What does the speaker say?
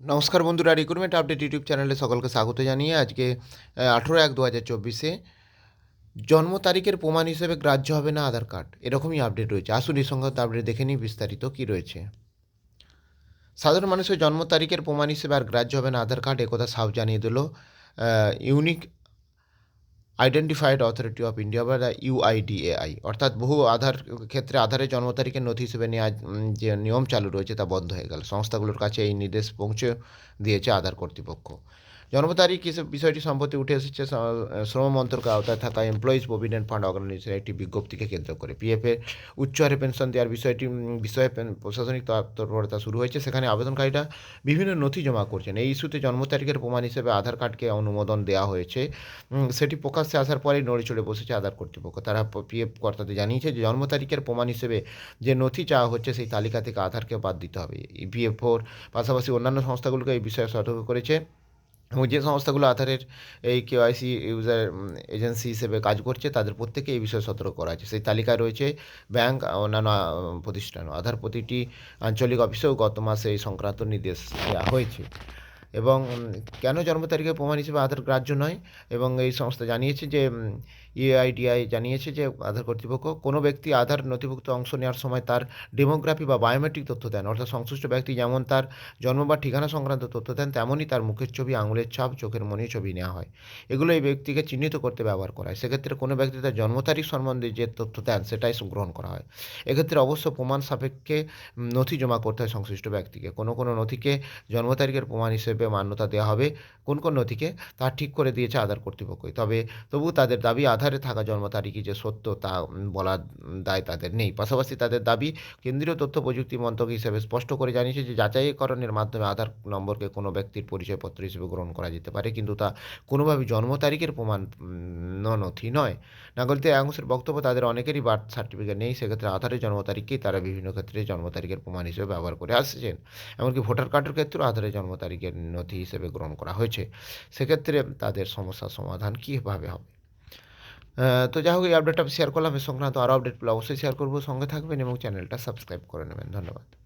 নমস্কার বন্ধুরা recruitment update YouTube চ্যানেলে সকলকে স্বাগত জানিয়ে আজকে আঠেরো এক দু হাজার চব্বিশে জন্ম তারিখের প্রমাণ হিসেবে গ্রাহ্য হবে না আধার কার্ড। এরকমই আপডেট রয়েছে। আসুন এই সংক্রান্ত আপডেট দেখে নিই বিস্তারিত কী রয়েছে। সাধারণ মানুষের জন্ম তারিখের প্রমাণ হিসেবে আর গ্রাহ্য হবে না আধার কার্ড, একথা সাফ জানিয়ে দিল unique identified authority of India বা ইউআইডিএআই অর্থাৎ বহু আধার ক্ষেত্রে আধারের জন্ম তারিখের নথি হিসেবে নেওয়া যে নিয়ম চালু রয়েছে তা বন্ধ হয়ে গেল। সংস্থাগুলোর কাছে এই নির্দেশ পৌঁছে দিয়েছে আধার কর্তৃপক্ষ। জন্ম তারিখ বিষয়টি সম্প্রতি উঠে এসেছে শ্রম মন্ত্রকের আওতায় থাকা এমপ্লয়িজ প্রভিডেন্ট ফান্ড অর্গানাইজেশনের একটি বিজ্ঞপ্তিকে কেন্দ্র করে। পিএফের উচ্চ হারে পেনশন দেওয়ার বিষয়টি বিষয়ে প্রশাসনিক তৎপরতা শুরু হয়েছে। সেখানে আবেদনকারীরা বিভিন্ন নথি জমা করছেন। এই ইস্যুতে জন্ম তারিখের প্রমাণ হিসেবে আধার কার্ডকে অনুমোদন দেওয়া হয়েছে। সেটি প্রকাশ্যে আসার পরেই নড়ে চড়ে বসেছে আধার কর্তৃপক্ষ। তারা পিএফ কর্তাদের জানিয়েছে যে জন্ম তারিখের প্রমাণ হিসেবে যে নথি চাওয়া হচ্ছে সেই তালিকা থেকে আধারকে বাদ দিতে হবে। ইপিএফওর পাশাপাশি অন্যান্য সংস্থাগুলোকে এই বিষয়ে সতর্ক করেছে। এবং যে সংস্থাগুলো আধারের এই কেওয়াইসি ইউজার এজেন্সি হিসেবে কাজ করছে, তাদের প্রত্যেকে এই বিষয়ে সতর্ক করা আছে সেই তালিকায় রয়েছে ব্যাংক, অন্যান্য প্রতিষ্ঠান। আধার প্রতিটি আঞ্চলিক অফিসেও গত মাসে এই সংক্রান্ত নির্দেশ দেওয়া হয়েছে। এবং কেন জন্ম তারিখের প্রমাণ হিসেবে আধার গ্রাহ্য নয়? এবং এই সংস্থা জানিয়েছে যে ইউআইডিআই জানিয়েছে যে, আধার কর্তৃপক্ষ কোনো ব্যক্তি আধার নথিভুক্ত অংশ নেওয়ার সময় তার ডেমোগ্রাফি বা বায়োমেট্রিক তথ্য দেন। অর্থাৎ সংশ্লিষ্ট ব্যক্তি যেমন তার জন্ম বা ঠিকানা সংক্রান্ত তথ্য দেন তেমনই তার মুখের ছবি, আঙুলের ছাপ, চোখের মনি ছবি নেওয়া হয়। এগুলো এই ব্যক্তিকে চিহ্নিত করতে ব্যবহার করা হয়। সেক্ষেত্রে কোনো ব্যক্তি তার জন্ম তারিখ সম্বন্ধে যে তথ্য দেন, সেটাই গ্রহণ করা হয়। এক্ষেত্রে অবশ্য প্রমাণ সাপেক্ষে নথি জমা করতে হয় সংশ্লিষ্ট ব্যক্তিকে। কোনো কোনো নথিকে জন্ম তারিখের প্রমাণ হিসেবে মান্যতা দেওয়া হবে, কোন কোন নথিকে তা ঠিক করে দিয়েছে আধার কর্তৃপক্ষই তবে তবু তাদের দাবি আধারে থাকা জন্ম তারিখই যে সত্য তা বলার দায় তাদের নেই। পাশাপাশি তাদের দাবি কেন্দ্রীয় তথ্য প্রযুক্তি মন্ত্রক হিসেবে স্পষ্ট করে জানিয়েছে যে যাচাইকরণের মাধ্যমে আধার নম্বরকে কোনো ব্যক্তির পরিচয়পত্র হিসেবে গ্রহণ করা যেতে পারে, কিন্তু তা কোনোভাবেই জন্ম তারিখের প্রমাণ নথি নয়। নাগরিকদের একাংশের বক্তব্য তাদের অনেকেরই বার্থ সার্টিফিকেট নেই, সেক্ষেত্রে আধারের জন্ম তারিখকেই তারা বিভিন্ন ক্ষেত্রে জন্ম তারিখের প্রমাণ হিসেবে ব্যবহার করে আসছেন। এমনকি ভোটার কার্ডের ক্ষেত্রেও আধারের জন্ম তারিখের নথি হিসেবে গ্রহণ করা হয়েছে। সেক্ষেত্রে তাদের সমস্যার সমাধান কীভাবে হবে? তো যাই হোক এই আপডেটটা শেয়ার করলাম। এ সংক্রান্ত আরও আপডেট পেলে অবশ্যই শেয়ার করব। সঙ্গে থাকবেন এবং চ্যানেলটা সাবস্ক্রাইব করে নেবেন। ধন্যবাদ।